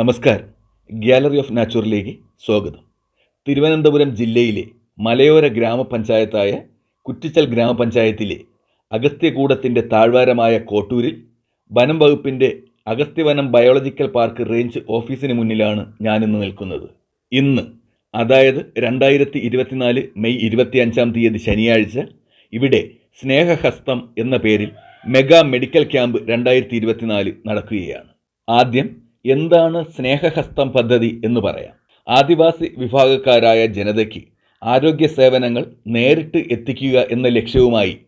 നമസ്കാരം. Gallery of നാച്ചുറിലേക്ക് സ്വാഗതം. തിരുവനന്തപുരം ജില്ലയിലെ മലയോര ഗ്രാമപഞ്ചായത്തായ കുറ്റിച്ചൽ ഗ്രാമപഞ്ചായത്തിലെ അഗസ്ത്യകൂടത്തിന്റെ താഴ്വാരമായ കോട്ടൂരിൽ വനം വകുപ്പിന്റെ അഗസ്ത്യവനം ബയോളജിക്കൽ പാർക്ക് റേഞ്ച് ഓഫീസിന് മുന്നിലാണ് ഞാനിന്ന് നിൽക്കുന്നത്. ഇന്ന് അതായത് രണ്ടായിരത്തി ഇരുപത്തിനാല് മെയ് ഇരുപത്തിയഞ്ചാം തീയതി ശനിയാഴ്ച ഇവിടെ സ്നേഹഹസ്തം എന്ന പേരിൽ മെഗാ മെഡിക്കൽ ക്യാമ്പ് രണ്ടായിരത്തി നടക്കുകയാണ്. ആദ്യം എന്താണ് സ്നേഹഹസ്തം പദ്ധതി എന്ന് പറയാം. ആദിവാസി വിഭാഗക്കാരായ ജനതയ്ക്ക് ആരോഗ്യ സേവനങ്ങൾ നേരിട്ട് എത്തിക്കുക എന്ന ലക്ഷ്യവുമായി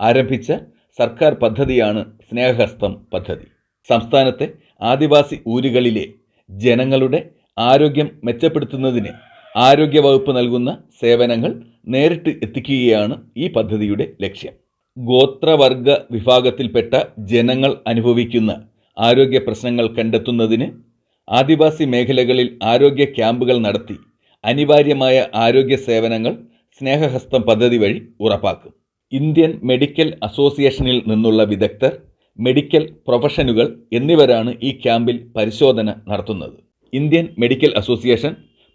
ആരംഭിച്ച സർക്കാർ പദ്ധതിയാണ് സ്നേഹഹസ്തം പദ്ധതി. സംസ്ഥാനത്തെ ആദിവാസി ഊരുകളിലെ ജനങ്ങളുടെ ആരോഗ്യം മെച്ചപ്പെടുത്തുന്നതിന് ആരോഗ്യവകുപ്പ് നൽകുന്ന സേവനങ്ങൾ നേരിട്ട് എത്തിക്കുകയാണ് ഈ പദ്ധതിയുടെ ലക്ഷ്യം. ഗോത്രവർഗ വിഭാഗത്തിൽപ്പെട്ട ജനങ്ങൾ അനുഭവിക്കുന്ന ആരോഗ്യ പ്രശ്നങ്ങൾ കണ്ടെത്തുന്നതിന് ആദിവാസി മേഖലകളിൽ ആരോഗ്യ ക്യാമ്പുകൾ നടത്തി അനിവാര്യമായ ആരോഗ്യ സേവനങ്ങൾ സ്നേഹഹസ്തം പദ്ധതി വഴി ഉറപ്പാക്കും. ഇന്ത്യൻ മെഡിക്കൽ അസോസിയേഷനിൽ നിന്നുള്ള വിദഗ്ധർ മെഡിക്കൽ പ്രൊഫഷനുകൾ എന്നിവരാണ് ഈ ക്യാമ്പിൽ പരിശോധന നടത്തുന്നത്. ഇന്ത്യൻ മെഡിക്കൽ അസോസിയേഷൻ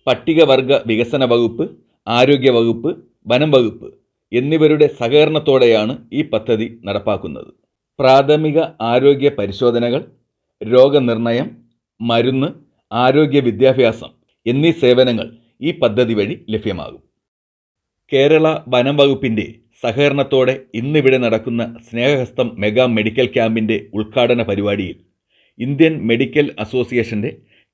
പട്ടികവർഗ വികസന വകുപ്പ് ആരോഗ്യ വകുപ്പ് വനം വകുപ്പ് എന്നിവരുടെ സഹകരണത്തോടെയാണ് ഈ പദ്ധതി നടപ്പാക്കുന്നത്. പ്രാഥമിക ആരോഗ്യ പരിശോധനകൾ രോഗനിർണയം മരുന്ന് ആരോഗ്യ വിദ്യാഭ്യാസം എന്നീ സേവനങ്ങൾ ഈ പദ്ധതി വഴി ലഭ്യമാകും. കേരള വനം വകുപ്പിന്റെ സഹകരണത്തോടെ ഇന്നിവിടെ നടക്കുന്ന സ്നേഹഹസ്തം മെഗാ മെഡിക്കൽ ക്യാമ്പിന്റെ ഉദ്ഘാടന പരിപാടിയിൽ ഇന്ത്യൻ മെഡിക്കൽ അസോസിയേഷന്റെ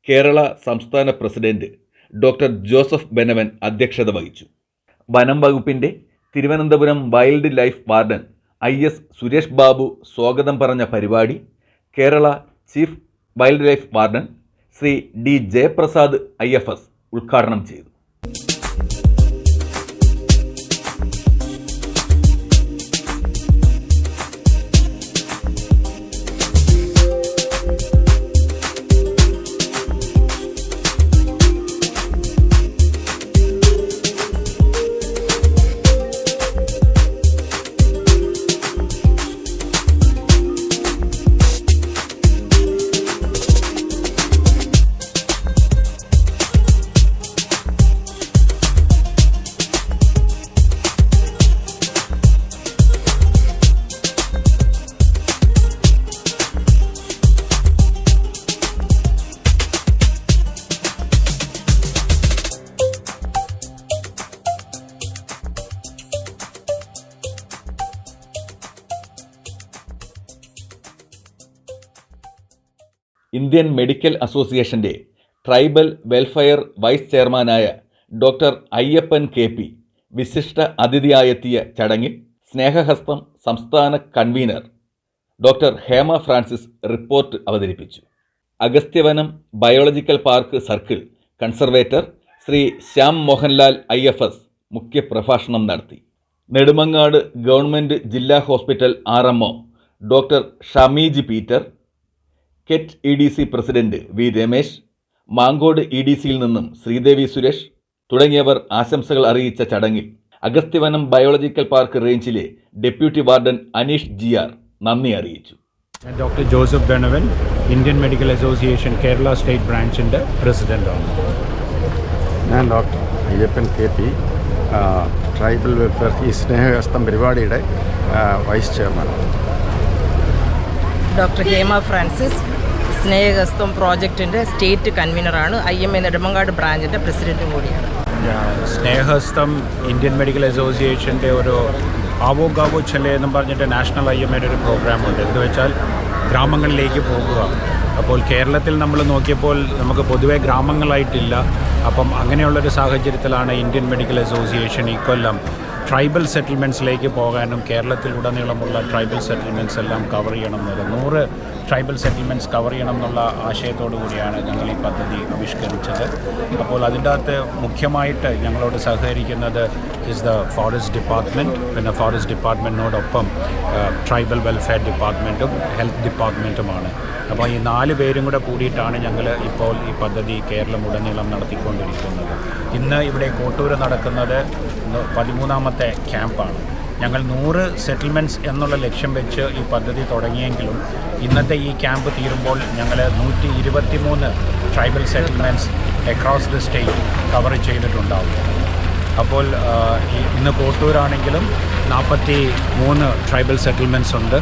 കേരള സംസ്ഥാന പ്രസിഡന്റ് ഡോക്ടർ ജോസഫ് ബെനവൻ അധ്യക്ഷത വഹിച്ചു. വനം വകുപ്പിന്റെ Thiruvananthapuram wildlife warden I S Suresh Babu സ്വാഗതം പറഞ്ഞ പരിപാടി Kerala chief wildlife warden Shri D Jayaprasad I F S ഉദ്ഘാടനം ചെയ്തു. ഇന്ത്യൻ മെഡിക്കൽ അസോസിയേഷന്റെ ട്രൈബൽ വെൽഫെയർ വൈസ് ചെയർമാനായ ഡോക്ടർ അയ്യപ്പൻ കെ പി വിശിഷ്ട അതിഥിയായെത്തിയ ചടങ്ങിൽ സ്നേഹഹസ്തം സംസ്ഥാന convener doctor Hema Francis report അവതരിപ്പിച്ചു. Agasthyavanam biological park circle conservator Shri Shyam Mohanlal I F S മുഖ്യപ്രഭാഷണം നടത്തി. നെടുമങ്ങാട് ഗവൺമെന്റ് ജില്ലാ hospital R M doctor Shameej Peter കെറ്റ് E D C president V Ramesh Mankode E D സിയിൽ നിന്നും ശ്രീദേവി സുരേഷ് തുടങ്ങിയവർ ആശംസകൾ അറിയിച്ച ചടങ്ങിൽ അഗസ്ത്യവനം ബയോളജിക്കൽ പാർക്ക് റേഞ്ചിലെ deputy warden Aneesh G R R നന്ദി അറിയിച്ചു. ഞാൻ doctor Joseph Benavan Indian medical association Kerala state ബ്രാഞ്ചിന്റെ പ്രസിഡന്റാണ് ഞാൻ doctor Ayyappan K P tribal welfare ഈ സ്നേഹഹസ്തം പരിപാടിയുടെ വൈസ് ചെയർമാനാണ്. ഡോക്ടർ ഹേമ ഫ്രാൻസിസ് സ്നേഹസ്തം പ്രോജക്റ്റിന്റെ സ്റ്റേറ്റ് കൺവീനറാണ്. ഐ എം എ നെടുമങ്ങാട് ബ്രാഞ്ചിന്റെ പ്രസിഡന്റും കൂടിയാണ്. ഞാൻ സ്നേഹസ്തം ഇന്ത്യൻ മെഡിക്കൽ അസോസിയേഷന്റെ ഒരു ആവോ ഗാവോ ചെല്ലെ എന്നും പറഞ്ഞിട്ട് നാഷണൽ ഐ എം എയുടെ ഒരു പ്രോഗ്രാമുണ്ട്. എന്ന് വെച്ചാൽ ഗ്രാമങ്ങളിലേക്ക് പോകുക. അപ്പോൾ കേരളത്തിൽ നമ്മൾ നോക്കിയപ്പോൾ നമുക്ക് പൊതുവേ ഗ്രാമങ്ങളായിട്ടില്ല. അപ്പം അങ്ങനെയുള്ളൊരു സാഹചര്യത്തിലാണ് ഇന്ത്യൻ മെഡിക്കൽ അസോസിയേഷൻ ഈ കൊല്ലം ട്രൈബൽ സെറ്റിൽമെന്റ്സിലേക്ക് പോകാനും കേരളത്തിലുടനീളമുള്ള ട്രൈബൽ സെറ്റിൽമെന്റ്സ് എല്ലാം കവർ ചെയ്യണം എന്നൊരു നൂറ് ട്രൈബൽ സെറ്റിൽമെന്റ്സ് കവർ ചെയ്യണം എന്നുള്ള ആശയത്തോടു കൂടിയാണ് ഞങ്ങൾ ഈ പദ്ധതി ആവിഷ്കരിച്ചത്. അപ്പോൾ അതിന്റെ അകത്ത് മുഖ്യമായിട്ട് ഞങ്ങളോട് സഹകരിക്കുന്നത് ഇസ് ദ ഫോറസ്റ്റ് ഡിപ്പാർട്ട്മെന്റ് പിന്നെ ഫോറസ്റ്റ് ഡിപ്പാർട്ട്മെന്റിനോടൊപ്പം ട്രൈബൽ വെൽഫെയർ ഡിപ്പാർട്ട്മെന്റും ഹെൽത്ത് ഡിപ്പാർട്ട്മെന്റുമാണ് അപ്പോൾ ഈ നാല് പേരും കൂടെ കൂടിയിട്ടാണ് ഞങ്ങൾ ഇപ്പോൾ ഈ പദ്ധതി കേരളം ഉടനീളം നടത്തിക്കൊണ്ടിരിക്കുന്നത്. ഇന്ന് ഇവിടെ കോട്ടൂർ നടക്കുന്നത് പതിമൂന്നാമത്തെ ക്യാമ്പാണ്. ഞങ്ങൾ നൂറ് സെറ്റിൽമെന്റ്സ് എന്നുള്ള ലക്ഷ്യം വെച്ച് ഈ പദ്ധതി തുടങ്ങിയെങ്കിലും ഇന്നത്തെ ഈ ക്യാമ്പ് തീരുമ്പോൾ ഞങ്ങൾ നൂറ്റി ഇരുപത്തി മൂന്ന് tribal settlements across the state cover ചെയ്തിട്ടുണ്ടാവും. അപ്പോൾ ഇന്ന് കോട്ടൂരാണെങ്കിലും നാൽപ്പത്തി മൂന്ന് ട്രൈബൽ സെറ്റിൽമെന്റ്സ് ഉണ്ട്.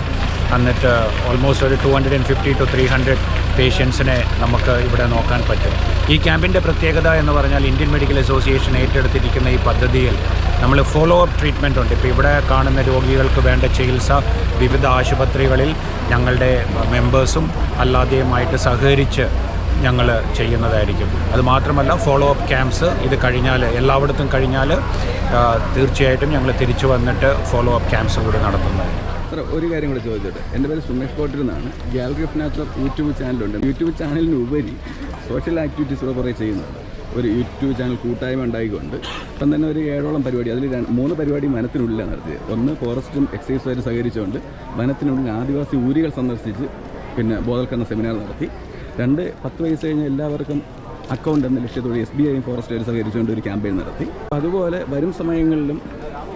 എന്നിട്ട് ഓൾമോസ്റ്റ് ഒരു two hundred and fifty two three hundred പേഷ്യൻസിനെ നമുക്ക് ഇവിടെ നോക്കാൻ പറ്റും. ഈ ക്യാമ്പിന്റെ പ്രത്യേകത എന്ന് പറഞ്ഞാൽ ഇന്ത്യൻ മെഡിക്കൽ അസോസിയേഷൻ ഏറ്റെടുത്തിരിക്കുന്ന ഈ പദ്ധതിയിൽ നമ്മൾ ഫോളോ അപ്പ് ട്രീറ്റ്മെന്റ് ഉണ്ട്. ഇപ്പോൾ ഇവിടെ കാണുന്ന രോഗികൾക്ക് വേണ്ട ചികിത്സ വിവിധ ആശുപത്രികളിൽ ഞങ്ങളുടെ മെമ്പേഴ്സും അല്ലാതെയുമായിട്ട് സഹകരിച്ച് ഞങ്ങൾ ചെയ്യുന്നതായിരിക്കും. അത് മാത്രമല്ല ഫോളോ അപ്പ് ക്യാമ്പ്സ് ഇത് കഴിഞ്ഞാൽ എല്ലായിടത്തും കഴിഞ്ഞാൽ തീർച്ചയായിട്ടും ഞങ്ങൾ തിരിച്ചു വന്നിട്ട് ഫോളോ അപ്പ് ക്യാമ്പ്സ് കൂടി നടത്തുന്നതായിരിക്കും. സാർ ഒരു കാര്യം കൂടെ ചോദിച്ചോട്ടെ? എന്റെ പേര് സുമേഷ് കോട്ടിൽ നിന്നാണ് ഗാലറി ഓഫ് നാച്ചുറൽ യൂട്യൂബ് ചാനലുണ്ട്. യൂട്യൂബ് ചാനലിന് ഉപരി സോഷ്യൽ ആക്ടിവിറ്റീസ് കൂടെ കുറേ ചെയ്യുന്നുണ്ട്. ഒരു യൂട്യൂബ് ചാനൽ കൂട്ടായ്മ ഉണ്ടായിക്കൊണ്ട് ഇപ്പം തന്നെ ഒരു ഏഴോളം പരിപാടി അതിൽ മൂന്ന് പരിപാടി വനത്തിനുള്ളിലാണ് നടത്തിയത്. ഒന്ന് ഫോറസ്റ്റും എക്സൈസുമായിട്ട് സഹകരിച്ചുകൊണ്ട് വനത്തിനുള്ളിൽ ആദിവാസി ഊരികൾ സന്ദർശിച്ച് പിന്നെ ബോധവൽക്കരണ സെമിനാർ നടത്തി. രണ്ട് പത്ത് വയസ്സ് കഴിഞ്ഞ എല്ലാവർക്കും അക്കൗണ്ട് എന്ന ലക്ഷ്യത്തോടെ എസ് ബി ഐയും ഫോറസ്റ്റുമായിട്ട് സഹകരിച്ചുകൊണ്ട് ഒരു ക്യാമ്പയിൻ നടത്തി. അതുപോലെ വരും സമയങ്ങളിലും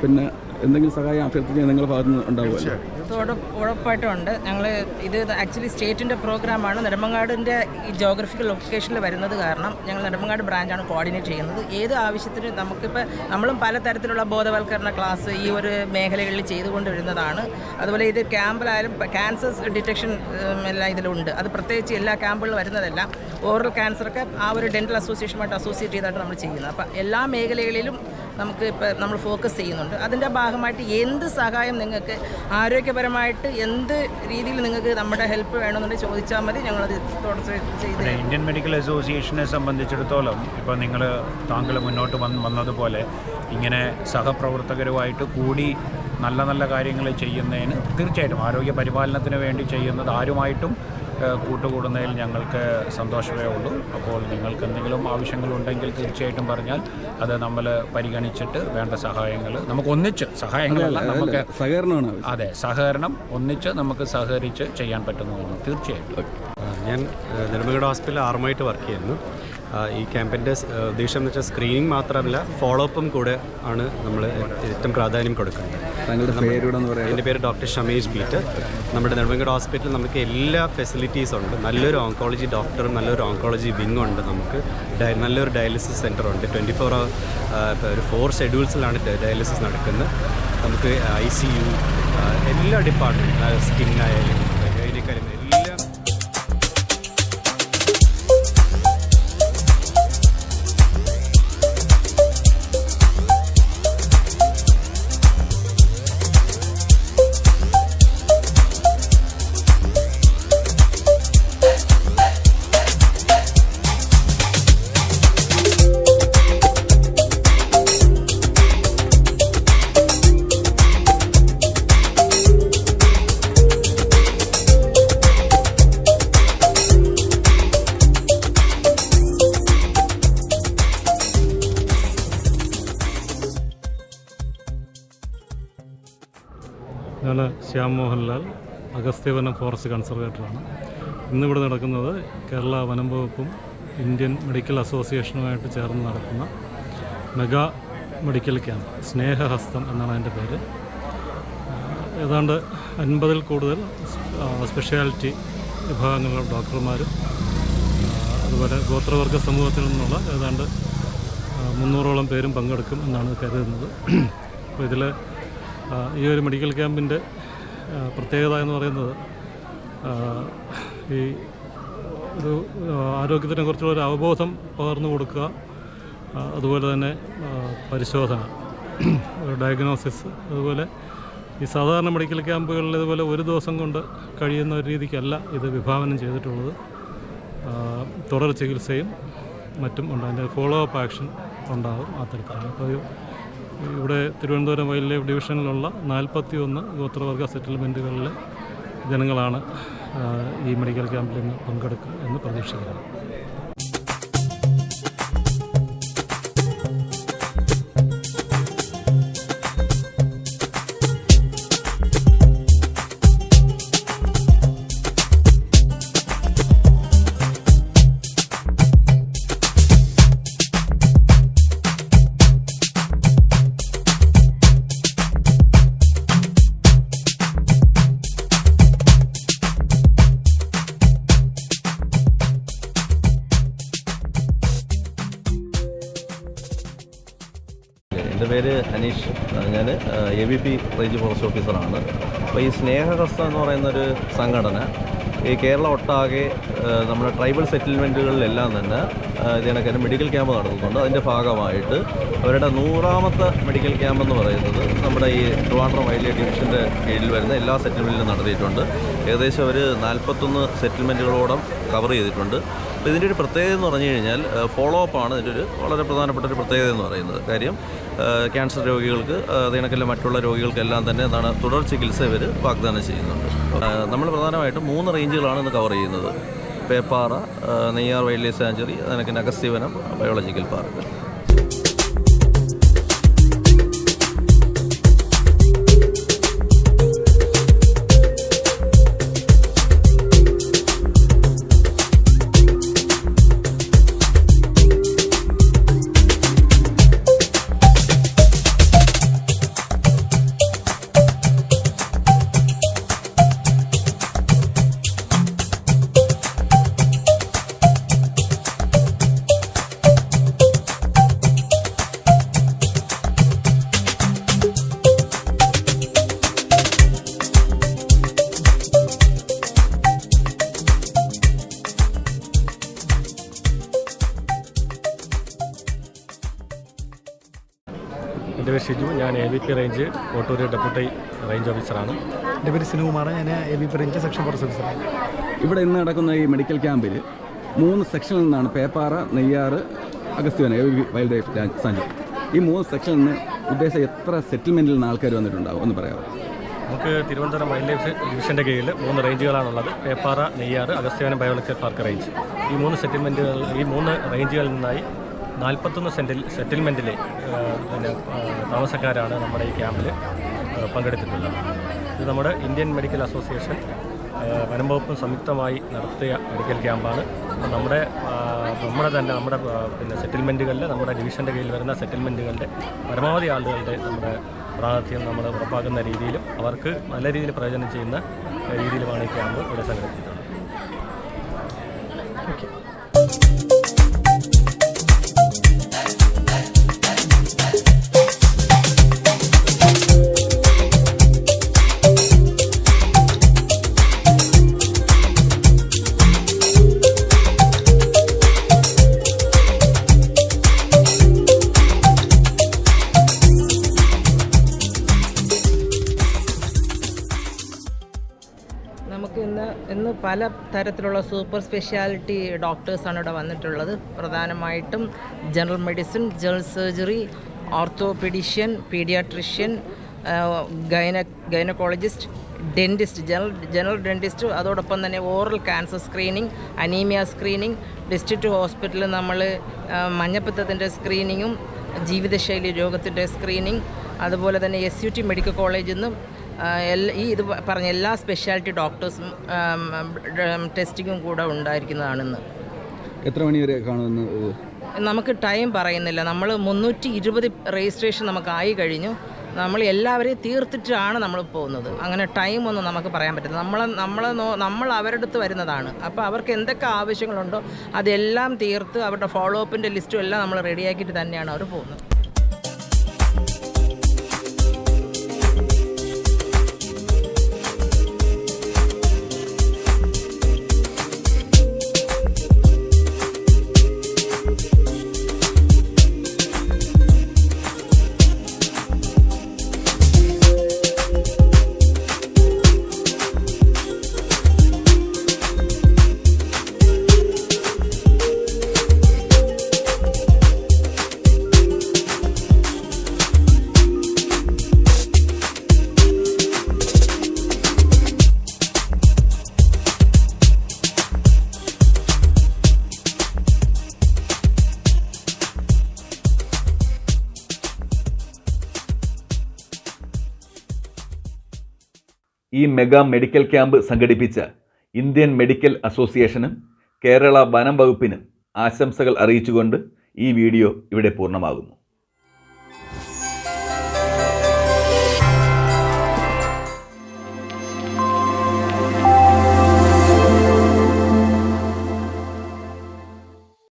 പിന്നെ എന്തെങ്കിലും സഹായം അഭ്യർത്ഥിക്കാൻ നിങ്ങളുടെ ഭാഗത്തുനിന്ന് ഉണ്ടാവുമല്ലോ? ഉറപ്പായിട്ടും ഉണ്ട് ഞങ്ങൾ ഇത് ആക്ച്വലി സ്റ്റേറ്റിന്റെ പ്രോഗ്രാമാണ്. നെടുമങ്ങാടിന്റെ ഈ ജോഗ്രഫിക്കൽ ലൊക്കേഷനിൽ വരുന്നത് കാരണം ഞങ്ങൾ നെടുമങ്ങാട് ബ്രാഞ്ചാണ് കോർഡിനേറ്റ് ചെയ്യുന്നത്. ഏത് ആവശ്യത്തിന് നമുക്കിപ്പോൾ നമ്മളും പലതരത്തിലുള്ള ബോധവൽക്കരണ ക്ലാസ് ഈ ഒരു മേഖലകളിൽ ചെയ്തുകൊണ്ട് വരുന്നതാണ് അതുപോലെ ഇത് ക്യാമ്പിലായാലും ക്യാൻസർ ഡിറ്റക്ഷൻ എല്ലാം ഇതിലുണ്ട്. അത് പ്രത്യേകിച്ച് എല്ലാ ക്യാമ്പുകളിലും വരുന്നതല്ല. ഓറൽ ക്യാൻസറൊക്കെ ആ ഒരു ഡെന്റൽ അസോസിയേഷനുമായിട്ട് അസോസിയേറ്റ് ചെയ്തായിട്ട് നമ്മൾ ചെയ്യുന്നത്. അപ്പോൾ എല്ലാ മേഖലകളിലും നമുക്ക് ഇപ്പോൾ നമ്മൾ ഫോക്കസ് ചെയ്യുന്നുണ്ട്. അതിന്റെ ഭാഗമായിട്ട് എന്ത് സഹായം നിങ്ങൾക്ക് ആരോഗ്യപരമായിട്ട് എന്ത് രീതിയിൽ നിങ്ങൾക്ക് നമ്മുടെ ഹെൽപ്പ് വേണമെന്നുണ്ടെങ്കിൽ ചോദിച്ചാൽ മതി. ഞങ്ങളത് തുടർച്ചയായി ഇന്ത്യൻ മെഡിക്കൽ അസോസിയേഷനെ സംബന്ധിച്ചിടത്തോളം ഇപ്പോൾ നിങ്ങൾ താങ്കൾ മുന്നോട്ട് വന്ന് വന്നതുപോലെ ഇങ്ങനെ സഹപ്രവർത്തകരുമായിട്ട് കൂടി നല്ല നല്ല കാര്യങ്ങൾ ചെയ്യുന്നതിന് തീർച്ചയായിട്ടും ആരോഗ്യ പരിപാലനത്തിന് വേണ്ടി ചെയ്യുന്നത് ആരുമായിട്ടും കൂട്ടുകൂടുന്നതിൽ ഞങ്ങൾക്ക് സന്തോഷമേ ഉള്ളൂ. അപ്പോൾ നിങ്ങൾക്ക് എന്തെങ്കിലും ആവശ്യങ്ങളുണ്ടെങ്കിൽ തീർച്ചയായിട്ടും പറഞ്ഞാൽ അത് നമ്മൾ പരിഗണിച്ചിട്ട് വേണ്ട സഹായങ്ങൾ നമുക്ക് ഒന്നിച്ച് സഹായങ്ങളല്ല നമുക്ക് സഹകരണമാണ് അതെ സഹകരണം ഒന്നിച്ച് നമുക്ക് സഹകരിച്ച് ചെയ്യാൻ പറ്റുന്നതാണ് തീർച്ചയായിട്ടും. ഞാൻ നെടുമങ്ങാട് ഹോസ്പിറ്റലിൽ ആറുമായിട്ട് വർക്ക് ചെയ്യുന്നു. ഈ ക്യാമ്പിന്റെ ഉദ്ദേശം എന്ന് വെച്ചാൽ സ്ക്രീനിങ് മാത്രമല്ല ഫോളോ അപ്പും കൂടെ ആണ് നമ്മൾ ഏറ്റവും പ്രാധാന്യം കൊടുക്കുന്നത് താങ്കളുടെ പേരൂടെ എന്ന് പറയാം എന്റെ പേര് ഡോക്ടർ ഷമേഷ് ബീറ്റർ നമ്മുടെ നെടുമങ്ങാട് ഹോസ്പിറ്റലിൽ നമുക്ക് എല്ലാ ഫെസിലിറ്റീസും ഉണ്ട്. നല്ലൊരു ഓങ്കോളജി ഡോക്ടറും നല്ലൊരു ഓങ്കോളജി വിങ് ഉണ്ട് നമുക്ക്. നല്ലൊരു ഡയാലിസിസ് സെന്റർ ഉണ്ട്. ട്വന്റി ഫോർ ഒരു ഫോർ ഷെഡ്യൂൾസിലാണ് ഡയാലിസിസ് നടക്കുന്നത്. നമുക്ക് ഐ സി യു എല്ലാ ഡിപ്പാർട്ട്മെന്റും സ്കിന്നായാലും ഞാൻ ശ്യാം മോഹൻലാൽ അഗസ്ത്യവനം ഫോറസ്റ്റ് കൺസർവേറ്ററാണ്. ഇന്നിവിടെ നടക്കുന്നത് കേരള വനം വകുപ്പും ഇന്ത്യൻ മെഡിക്കൽ അസോസിയേഷനുമായിട്ട് ചേർന്ന് നടത്തുന്ന മെഗാ മെഡിക്കൽ ക്യാമ്പ് സ്നേഹഹസ്തം എന്നാണ് അതിന്റെ പേര്. ഏതാണ്ട് അൻപതിൽ കൂടുതൽ സ്പെഷ്യാലിറ്റി വിഭാഗങ്ങളിലുള്ള ഡോക്ടർമാരും അതുപോലെ ഗോത്രവർഗ സമൂഹത്തിൽ നിന്നുള്ള ഏതാണ്ട് മുന്നൂറോളം പേരും പങ്കെടുക്കും എന്നാണ് കരുതുന്നത്. അപ്പോൾ ഇതിൽ ഈ ഒരു മെഡിക്കൽ ക്യാമ്പിന്റെ പ്രത്യേകത എന്ന് പറയുന്നത് ഈ ഒരു ആരോഗ്യത്തിനെ കുറിച്ചുള്ള ഒരു അവബോധം പകർന്നു കൊടുക്കുക അതുപോലെ തന്നെ പരിശോധന ഡയഗ്നോസിസ് അതുപോലെ ഈ സാധാരണ മെഡിക്കൽ ക്യാമ്പുകളിൽ ഇതുപോലെ ഒരു ദിവസം കൊണ്ട് കഴിയുന്ന ഒരു രീതിക്കല്ല ഇത് വിഭാവനം ചെയ്തിട്ടുള്ളത്. തുടർ ചികിത്സയും മറ്റും ഉണ്ട്. അതിന്റെ ഫോളോ അപ്പ് ആക്ഷൻ ഉണ്ടാകും അത്തരത്തിലാണ് അപ്പോൾ ഇവിടെ തിരുവനന്തപുരം വൈൽഡ് ലൈഫ് ഡിവിഷനിലുള്ള നാൽപ്പത്തി ഒന്ന് ഗോത്രവർഗ സെറ്റിൽമെന്റുകളിലെ ജനങ്ങളാണ് ഈ മെഡിക്കൽ ക്യാമ്പിൽ നിന്ന് പങ്കെടുക്കും എന്ന് പ്രതീക്ഷിക്കുന്നത് A B P range forest ഓഫീസറാണ്. അപ്പോൾ ഈ സ്നേഹഹസ്ത എന്ന് പറയുന്നൊരു സംഘടന ഈ കേരളം ഒട്ടാകെ നമ്മുടെ ട്രൈബൽ സെറ്റിൽമെന്റുകളിലെല്ലാം തന്നെ ആ, മെഡിക്കൽ ക്യാമ്പ് നടത്തുന്നുണ്ട്. അതിന്റെ ഭാഗമായിട്ട് അവരുടെ നൂറാമത്തെ മെഡിക്കൽ ക്യാമ്പ് എന്ന് പറയുന്നത് നമ്മുടെ ഈ ട്രിവാൻഡ്രം വൈൽഡ് ലൈഫ് ഡിവിഷന്റെ കീഴിൽ വരുന്ന എല്ലാ സെറ്റിൽമെന്റിലും നടത്തിയിട്ടുണ്ട്. ഏകദേശം ഒരു നാൽപ്പത്തൊന്ന് സെറ്റിൽമെന്റുകളോളം കവർ ചെയ്തിട്ടുണ്ട്. അപ്പോൾ ഇതിന്റെ ഒരു പ്രത്യേകത എന്ന് പറഞ്ഞു കഴിഞ്ഞാൽ ഫോളോ അപ്പ് ആണ് ഇതിന്റെ ഒരു വളരെ പ്രധാനപ്പെട്ട ഒരു പ്രത്യേകത എന്ന് പറയുന്നത്. കാര്യം ക്യാൻസർ രോഗികൾക്ക് അതിനൊക്കെ മറ്റുള്ള രോഗികൾക്കെല്ലാം തന്നെ എന്താണ് തുടർ ചികിത്സ ഇവർ വാഗ്ദാനം ചെയ്യുന്നുണ്ട്. നമ്മൾ പ്രധാനമായിട്ടും മൂന്ന് റേഞ്ചുകളാണ് ഇന്ന് കവർ ചെയ്യുന്നത്. Peppara Neyyar wildlife sanctuary അതിനൊക്കെ അഗസ്ത്യവനം ബയോളജിക്കൽ പാർക്ക് ഞാൻ A B P range Kottoor deputy range ഓഫീസറാണ് എന്റെ പേര് സിനുകുമാർ ഞാൻ A B P range section forest ഓഫീസറാണ് ഇവിടെ ഇന്ന് നടക്കുന്ന ഈ മെഡിക്കൽ ക്യാമ്പിൽ മൂന്ന് സെക്ഷനിൽ നിന്നാണ് Peppara Neyyar Agasthyavana A B wildlife sanctuary ഈ മൂന്ന് സെക്ഷനിൽ നിന്ന് ഉദ്ദേശം എത്ര സെറ്റിൽമെന്റിൽ നിന്ന് ആൾക്കാർ വന്നിട്ടുണ്ടാവും എന്ന് പറയാമോ? നമുക്ക് തിരുവനന്തപുരം വൈൽഡ് ലൈഫ് ഡിവിഷന്റെ കീഴിൽ മൂന്ന് റേഞ്ചുകളാണുള്ളത് Peppara Neyyar Agasthyavanam biological park range ഈ മൂന്ന് സെറ്റിൽമെന്റുകൾ ഈ മൂന്ന് റേഞ്ചുകളിൽ നിന്നായി നാൽപ്പത്തൊന്ന് സെന്റിൽ സെറ്റിൽമെന്റിലെ പിന്നെ താമസക്കാരാണ് നമ്മുടെ ഈ ക്യാമ്പിൽ പങ്കെടുത്തിട്ടുള്ളത്. ഇത് നമ്മുടെ ഇന്ത്യൻ മെഡിക്കൽ അസോസിയേഷൻ വനംവകുപ്പും സംയുക്തമായി നടത്തിയ മെഡിക്കൽ ക്യാമ്പാണ്. നമ്മുടെ നമ്മുടെ തന്നെ നമ്മുടെ പിന്നെ സെറ്റിൽമെന്റുകളിൽ നമ്മുടെ ഡിവിഷന്റെ കീഴിൽ വരുന്ന സെറ്റിൽമെന്റുകളുടെ പരമാവധി ആളുകളുടെ നമ്മുടെ പ്രാതിനിധ്യം നമ്മൾ ഉറപ്പാക്കുന്ന രീതിയിലും അവർക്ക് നല്ല രീതിയിൽ പ്രയോജനം ചെയ്യുന്ന രീതിയിലുമാണ് ഈ ക്യാമ്പ് ഇവിടെ സംഘടിപ്പിക്കുന്നത് നമുക്ക് പല തരത്തിലുള്ള സൂപ്പർ സ്പെഷ്യാലിറ്റി ഡോക്ടേഴ്സാണ് ഇവിടെ വന്നിട്ടുള്ളത്. പ്രധാനമായിട്ടും general medicine general surgery orthopaedician paediatrician gynae gynaecologist dentist general general dentist അതോടൊപ്പം തന്നെ oral cancer screening anaemia screening district ഹോസ്പിറ്റലിൽ നമ്മൾ മഞ്ഞപ്പിത്തത്തിന്റെ സ്ക്രീനിങ്ങും ജീവിതശൈലി രോഗത്തിന്റെ സ്ക്രീനിങ് അതുപോലെ തന്നെ എസ് യു ടി മെഡിക്കൽ കോളേജിൽ നിന്നും ഈ ഇത് പറഞ്ഞ എല്ലാ സ്പെഷ്യാലിറ്റി ഡോക്ടേഴ്സും ടെസ്റ്റിങ്ങും കൂടെ ഉണ്ടായിരിക്കുന്നതാണെന്ന്. എത്ര മണി വരെ കാണുമെന്ന് നമുക്ക് ടൈം പറയുന്നില്ല. നമ്മൾ മുന്നൂറ്റി ഇരുപത് രജിസ്ട്രേഷൻ നമുക്കായി കഴിഞ്ഞു. നമ്മൾ എല്ലാവരെയും തീർത്തിട്ടാണ് നമ്മൾ പോകുന്നത്. അങ്ങനെ ടൈം ഒന്നും നമുക്ക് പറയാൻ പറ്റില്ല. നമ്മൾ നമ്മൾ നമ്മൾ അവരുടെ അടുത്ത് വരുന്നതാണ്. അപ്പോൾ അവർക്ക് എന്തൊക്കെ ആവശ്യങ്ങളുണ്ടോ അതെല്ലാം തീർത്ത് അവരുടെ ഫോളോ അപ്പിന്റെ ലിസ്റ്റും എല്ലാം നമ്മൾ റെഡിയാക്കിയിട്ട് തന്നെയാണ് അവർ പോകുന്നത്. ഈ മെഗാ മെഡിക്കൽ ക്യാമ്പ് സംഘടിപ്പിച്ച ഇന്ത്യൻ മെഡിക്കൽ അസോസിയേഷനും കേരള വനം വകുപ്പിനും ആശംസകൾ അറിയിച്ചുകൊണ്ട് ഈ വീഡിയോ ഇവിടെ പൂർണമാകുന്നു.